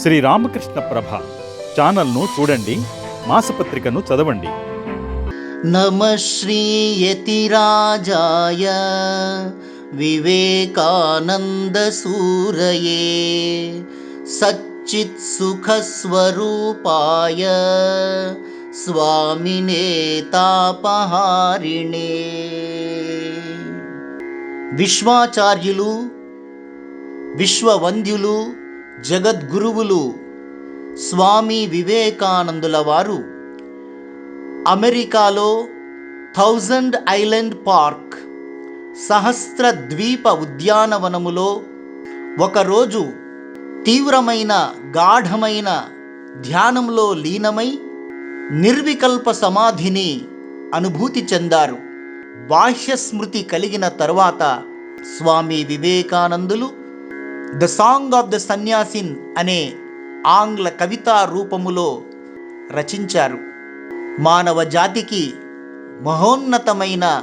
శ్రీ రామకృష్ణ ప్రభ ఛానల్ను చూడండి మాసపత్రికను చదవండి. నమ శ్రీయతిరాజాయ వివేకానంద సూరయే సచ్చిత్ సుఖస్వరూపాయ స్వామినే తాపహారిణే విశ్వాచార్యులు విశ్వవంద్యులు జగద్గురువులు స్వామి వివేకానందుల వారు అమెరికాలో థౌజండ్ ఐలాండ్ పార్క్ సహస్ర ద్వీప ఉద్యానవనములో ఒకరోజు తీవ్రమైన గాఢమైన ధ్యానంలో లీనమై నిర్వికల్ప సమాధిని అనుభూతి చెందారు. బాహ్య స్మృతి కలిగిన తరువాత Swami వివేకానందులు the song of the Sannyasin అనే ఆంగ్ల కవితా రూపములో రచించారు. మానవ జాతికి మహోన్నతమైన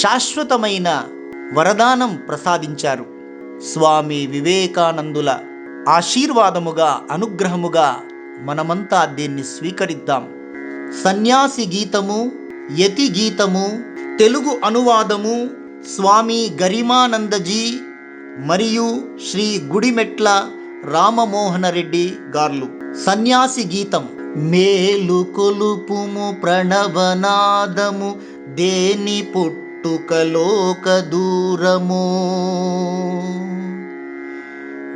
శాశ్వతమైన వరదానం ప్రసాదించారు. స్వామి వివేకానందుల ఆశీర్వాదముగా అనుగ్రహముగా మనమంతా దీన్ని స్వీకరిద్దాం. సన్యాసి గీతము యతి గీతము తెలుగు అనువాదము స్వామి గరిమానందజీ మరియు శ్రీ గుడిమెట్ల రామమోహన రెడ్డి గార్లు. సన్యాసి గీతం. మేలు కొలుపుము ప్రణవనాదము దేని పుట్టుకలోక దూరము?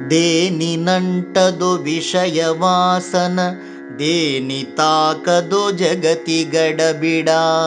దేని నంటదో విషయవాసన దేని తాకదో జగతి గడబిడా?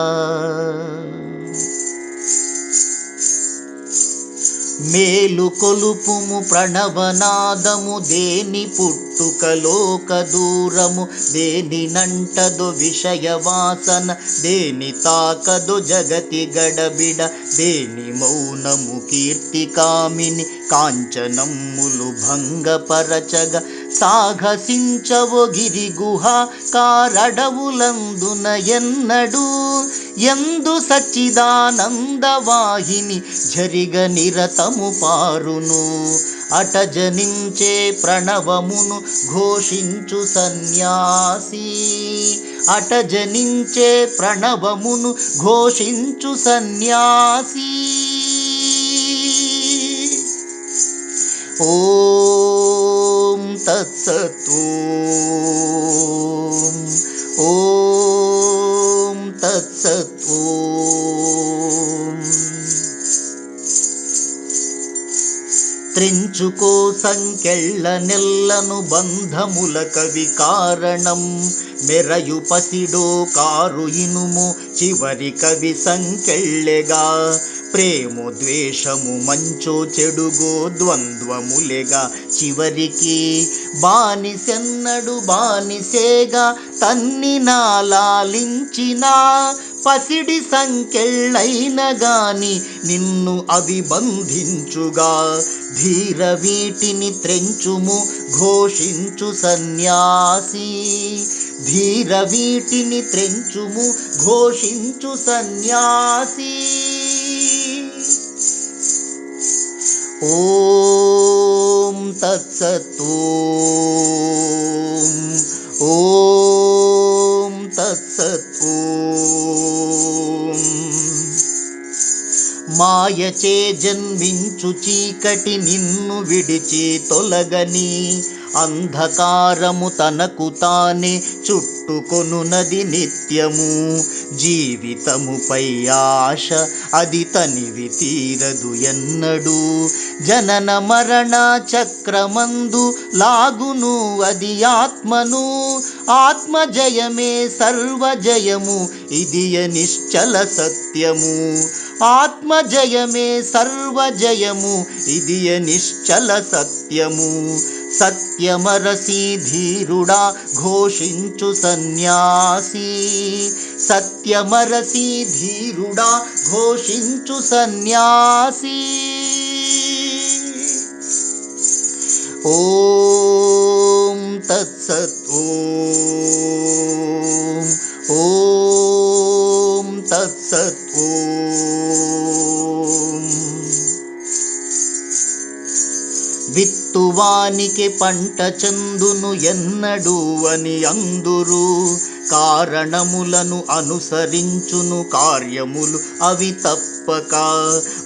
మేలు కొలుపుము ప్రణవనాదము దేని పుట్టుకలోక దూరము దేని నంటదు విషయ వాసన దేని తాకదు జగతి గడబిడ దేని మౌనము కీర్తి కామిని కాంచనమ్ములు భంగపరచగ సాహసించవు గిరి గుహ కారడవులందున ఎన్నడు. ఎందు సచ్చిదానంద వాహిని జరిగ నిరతము పారును. అటజనించే ప్రణవమును ఘోషించు సన్యాసి. అటజనించే ప్రణవమును ఘోషించు సన్యాసి. ఓ తత్సతు ఓం తత్సతు త్రించుకో సంకెళ్ళ నెల్లను బంధముల కవి కారణం మెరయు పసిడో కారు ఇనుము చివరి కవి సంకెళ్ళెగా ప్రేము ద్వేషము మంచో చెడుగో ద్వంద్వములెగా. చివరికి బానిసెన్నడు బానిసేగా. తన్ని నాలాలించిన పసిడి సంకెళ్ళైన గాని నిన్ను అవి బంధించుగా ధీర వీటిని త్రెంచుము ఘోషించు సన్యాసి. ధీర వీటిని త్రెంచుము ఘోషించు సన్యాసి. ॐ तत्सत्तु। ॐ तत्सत्तु। मायचे जन्मि జన్మించు చీకటి నిన్ను విడిచి తొలగని అంధకారము తనకు తానే చుట్టుకొనునది నిత్యము. జీవితముపై ఆశ అది తనివి తీరదు ఎన్నడు. జనన మరణ చక్రమందు లాగును అది ఆత్మను. ఆత్మ జయమే సర్వజయము ఇది నిశ్చల సత్యము. ఆత్మ జయమే సర్వజయము ఇది నిశ్చల సత్యము. సత్యమరసి ధీరుడా ఘోషించు సన్యాసి. సత్యమరసి ధీరుడా ఘోషించు సన్యాసి. ఓం తత్సత్ ఓం వానికి పంట చందును ఎన్నడు అని అందురు. కారణములను అనుసరించును కార్యములు అవి తప్పక.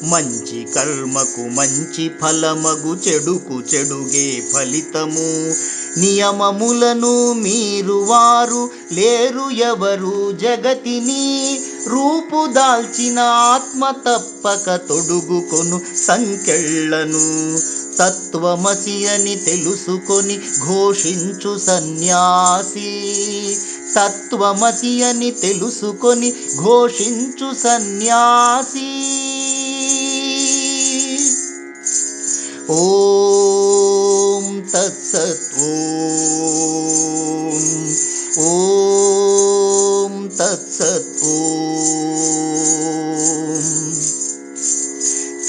మంచి కర్మకు మంచి ఫలమగు చెడుకు చెడుగే ఫలితము. నియమములను మీరు వారు లేరు ఎవరు జగతిని. రూపుదాల్చిన ఆత్మ తప్పక తొడుగుకొను సంకెళ్ళను. తత్వమసి అని తెలుసుకొని ఘోషించు సన్యాసి. తత్వమసి అని తెలుసుకొని ఘోషించు సన్యాసి. ఓం తత్సత్ ఓం ఓం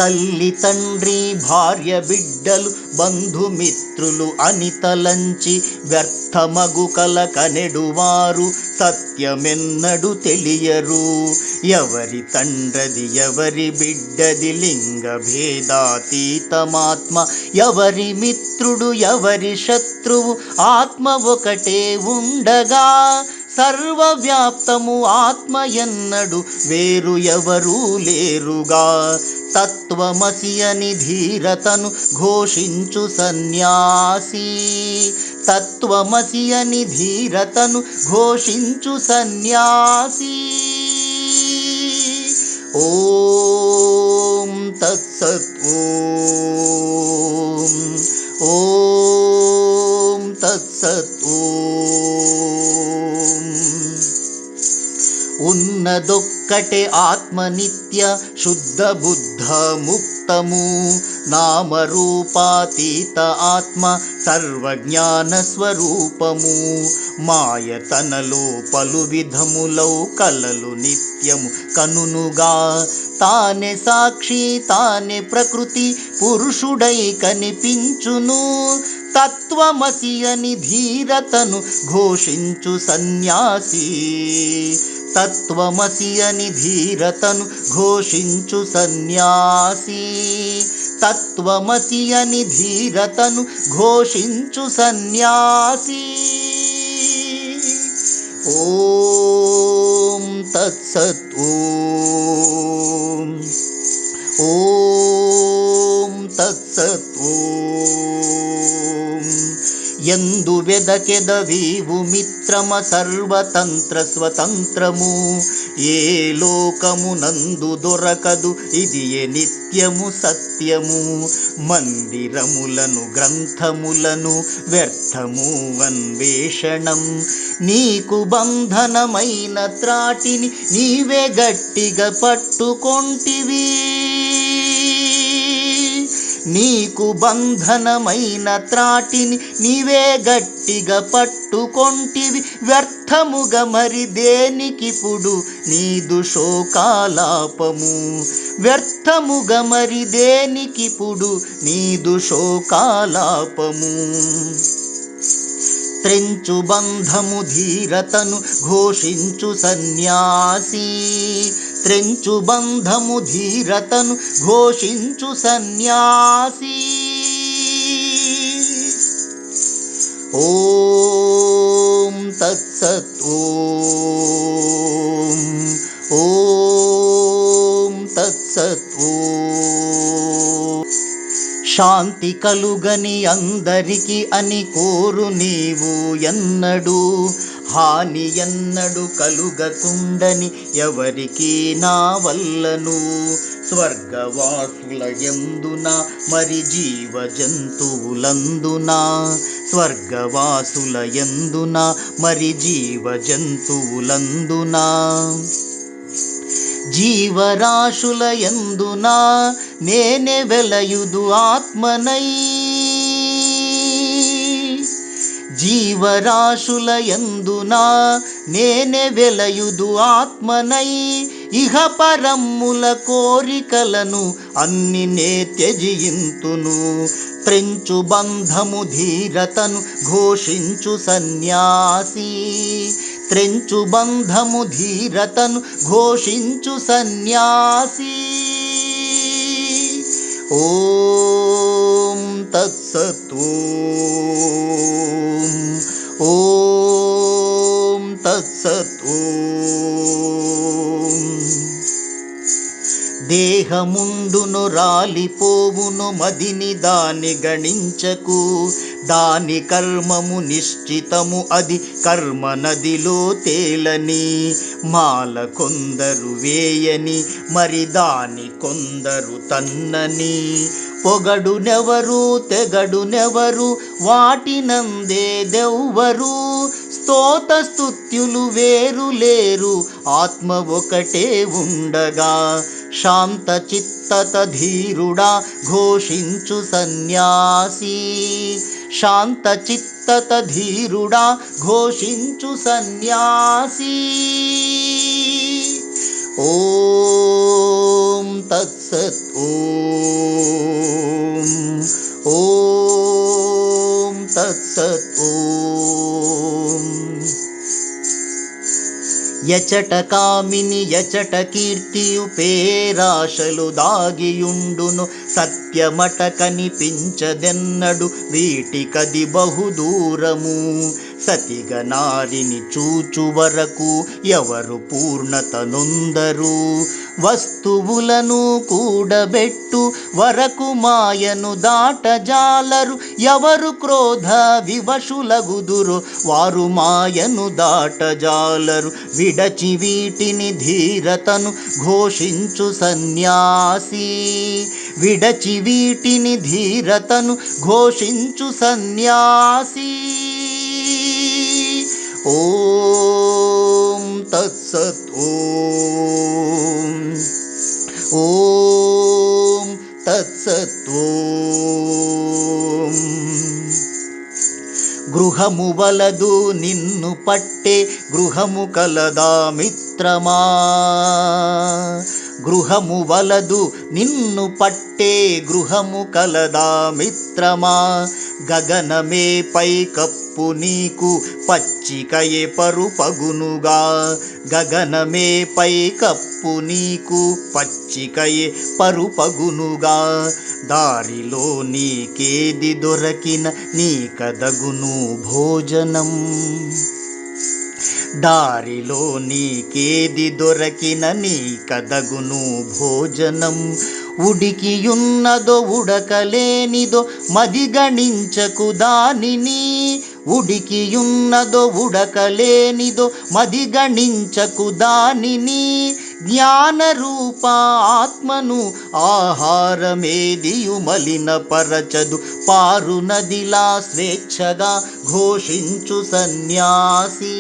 తల్లి తండ్రి భార్య బిడ్డలు బంధుమిత్రులు అని తలంచి వ్యర్థమగు కలకనెడువారు సత్యమెన్నడు తెలియరు. ఎవరి తండ్రది ఎవరి బిడ్డది లింగ భేదాతీతమాత్మ ఎవరి మిత్రుడు ఎవరి శత్రువు ఆత్మ ఒకటే ఉండగా సర్వవ్యాప్తము ఆత్మ ఎన్నడు వేరు ఎవరూ లేరుగా. తత్వమసి అని ధీరతను ఘోషించు సన్యాసి. తత్వమసి అని ధీరతను ఘోషించు సన్యాసి. ఓం తత్సత్ ఓం ఓం తత్సత్ ఓం. ఉన్నదొక్కటే ఆత్మ నిత్య శుద్ధ బుద్ధ ముక్తము. నామరూపాతీత ఆత్మ సర్వజ్ఞాన స్వరూపము. మాయ తనలో పలు విధములౌ కలలు నిత్యము కనునుగా. తానే సాక్షి తానే ప్రకృతి పురుషుడై కనిపించును. తత్వమసి అని ధీరతను ఘోషించు సన్యాసి. తత్వమసి అని ధీరతను ఘోషించు సన్యాసి. తత్వమసి అని ధీరతను ఘోషించు సన్యాసి. ఓం తత్సత్ ఓం. ఓం తత్సత్ ఓం. ఎందు వెదకెదవీవు మిత్రమ సర్వతంత్ర స్వతంత్రము? ఏ లోకమునందు దొరకదు ఇది ఏ నిత్యము సత్యము? మందిరములను గ్రంథములను వ్యర్థము అన్వేషణం. నీకు బంధనమైన త్రాటిని నీవే గట్టిగా పట్టుకొంటివి. నీకు బంధనమైన త్రాటిని నీవే గట్టిగా పట్టుకొంటివి వ్యర్థముగా మరి దేనికిప్పుడు? నీదు శోకాలాపము. వ్యర్థముగా మరి దేనికిప్పుడు? నీదు శోకాలాపము. త్రెంచు బంధము ధీరతను ఘోషించు సన్యాసి. త్రెంచు బంధము ధీరతను ఘోషించు సన్యాసి. ఓం తత్సత్ ఓం ఓం తత్సత్ శాంతి కలుగని అందరికి అని కోరు నీవు ఎన్నడు. హాని ఎన్నడు కలుగకుండని ఎవరికి నా వల్లను. స్వర్గవాసుల ఎందున మరి జీవ జంతువులందున స్వర్గవాసుల ఎందున మరి జీవ జంతువులందున జీవరాశుల ఎందున నేనే వెలయుదు ఆత్మనై. జీవరాశుల ఎందున నేనే వెలయుదు ఆత్మనై. ఇహ పరమ్ముల కోరికలను అన్ని నే త్యజింతును. త్రెంచు బంధము ధీరతను ఘోషించు సన్యాసి. త్రెంచు బంధము ధీరతను ఘోషించు సన్యాసి. ఓం తత్సత్. దేహముండును రాలిపోవును మదిని దాని గణించకు. దాని కర్మము నిశ్చితము అది కర్మ నదిలో తేలని. మాల కొందరు వేయని మరి దాని కొందరు తన్నని. పొగడునెవరు తెగడునెవరు వాటినందే దెవ్వరు. స్తోతస్తుత్యులు వేరు లేరు ఆత్మ ఒకటే ఉండగా. शान्तचित्ततधीरुडा घोषिञ्चु सन्न्यासी। शान्तचित्ततधीरुडा घोषिञ्चु सन्न्यासी। ॐ तत्सत् ॐ तत्सत् ॐ। ఎచట కామిని ఎచట కీర్తియు పేరాశలు దాగియుండును సత్యమట కనిపించదెన్నడు వీటికది బహుదూరము. సతిగ నారిని చూచు వరకు ఎవరు పూర్ణత నొందరు వస్తువులను కూడబెట్టు వరకు మాయను దాటజాలరు ఎవరు క్రోధ వివశులగుదురు వారు మాయను దాటజాలరు. విడచి వీటిని ధీరతను ఘోషించు సన్యాసి. విడచి వీటిని ధీరతను ఘోషించు సన్యాసి. ఓ తత్సత్ ఓం ఓం తత్సత్ ఓం గృహము వలదు నిన్ను పట్టే గృహము కలదా మిత్రమా గృహము వలదు నిన్ను పట్టే గృహము కలదా మిత్రమా. గగనమే పై కప్పు నీకు పచ్చికయే పరుపగునుగా. గగనమే పై కప్పు నీకు పచ్చికయే పరుపగునుగా. దారిలో నీకేది దొరకిన నీకదగును భోజనం. దారిలో నీకేది దొరకిన నీ కదగును భోజనం. ఉడికియున్నదో ఉడకలేనిదో మది గణించకు దానిని. ఉడికియున్నదో ఉడకలేనిదో మదిగణించకు దానిని. జ్ఞాన రూప ఆత్మను ఆహారమేదియు మలిన పరచదు. పారు నదిలా స్వేచ్ఛగా ఘోషించు సన్యాసి.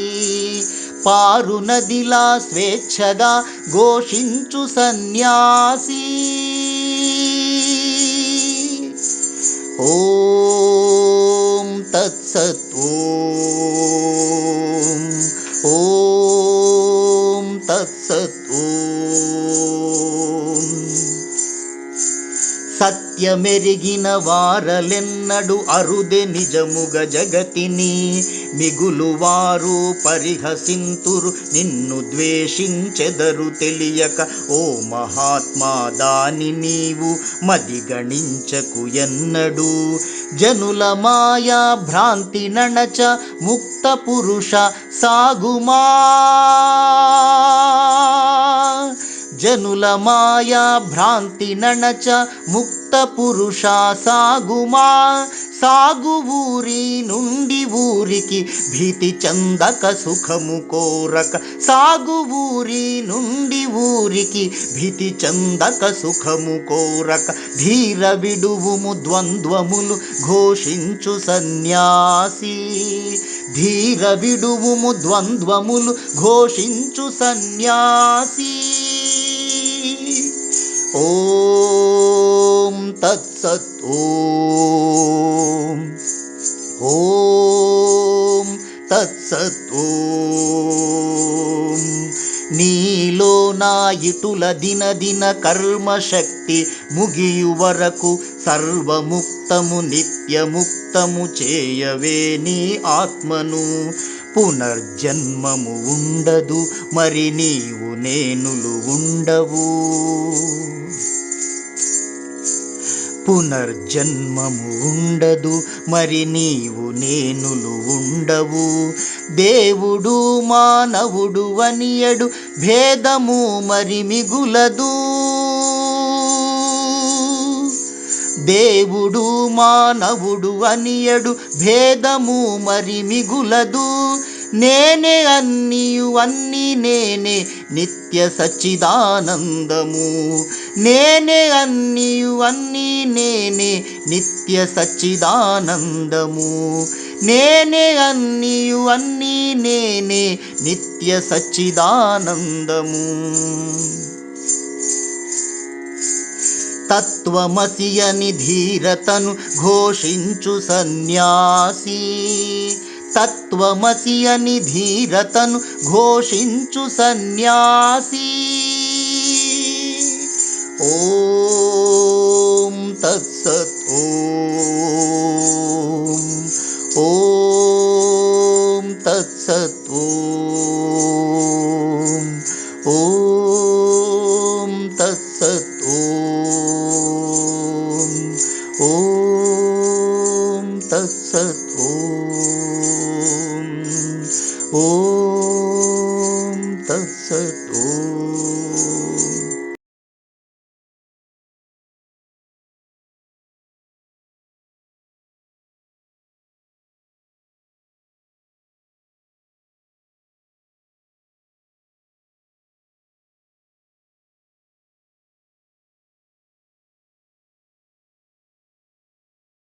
పారు నదిలా స్వేచ్ఛగా ఘోషించు సన్యాసి. ఓం తత్సత్ ఓం ఓం తత్సత్. సత్యమెరిగిన వారలెన్నడు అరుదె నిజముగ జగతిని. మిగులు వారు పరిహసింతురు నిన్ను ద్వేషించెదరు తెలియక ఓ మహాత్మా దాని నీవు మదిగణించకు ఎన్నడు. జనుల మాయా భ్రాంతి నణచ ముక్త పురుష సాగుమా. జనుల మాయా భ్రాంతి నణచ ముక్త పురుష సాగుమా. సాగు ఊరి నుండి ఊరికి భీతి చందక సుఖము కోరక. సాగు ఊరి నుండి ఊరికి భీతి చందక సుఖము కోరక. ధీర విడువుము ద్వంద్వములు ఘోషించు సన్యాసి. ధీర విడువుము ద్వంద్వములు ఘోషించు సన్యాసి. ఓం తత్సత్ ఓం. ఓం తత్సత్ ఓం. నీలో నా ఇటుల దిన దిన కర్మశక్తి ముగియు వరకు సర్వముక్తము నిత్యముక్తము చేయవే నీ ఆత్మను. పునర్జన్మము ఉండదు మరి నీవు నేనులు ఉండవు. పునర్జన్మము ఉండదు మరి నీవు నేనులు ఉండవు. దేవుడు మానవుడు అనియడు భేదము మరి మిగులదు. దేవుడు మానవుడు అనియడు భేదము మరి మిగులదు. నేనే అన్నియు అన్ని నేనే నిత్య సచ్చిదానందము. నేనే అన్నియు అన్ని నేనే నిత్య సచ్చిదానందము. నేనే అన్నియు అన్ని నేనే నిత్య సచ్చిదానందము. తత్వమసి అని ధీరతను ఘోషించు సన్యాసి. తత్వమసి అని ధీరతను ఘోషించు సన్యాసి. ఓం తత్సత్ ఓం ఓం తత్సత్. ॐ तत्सत् तस्य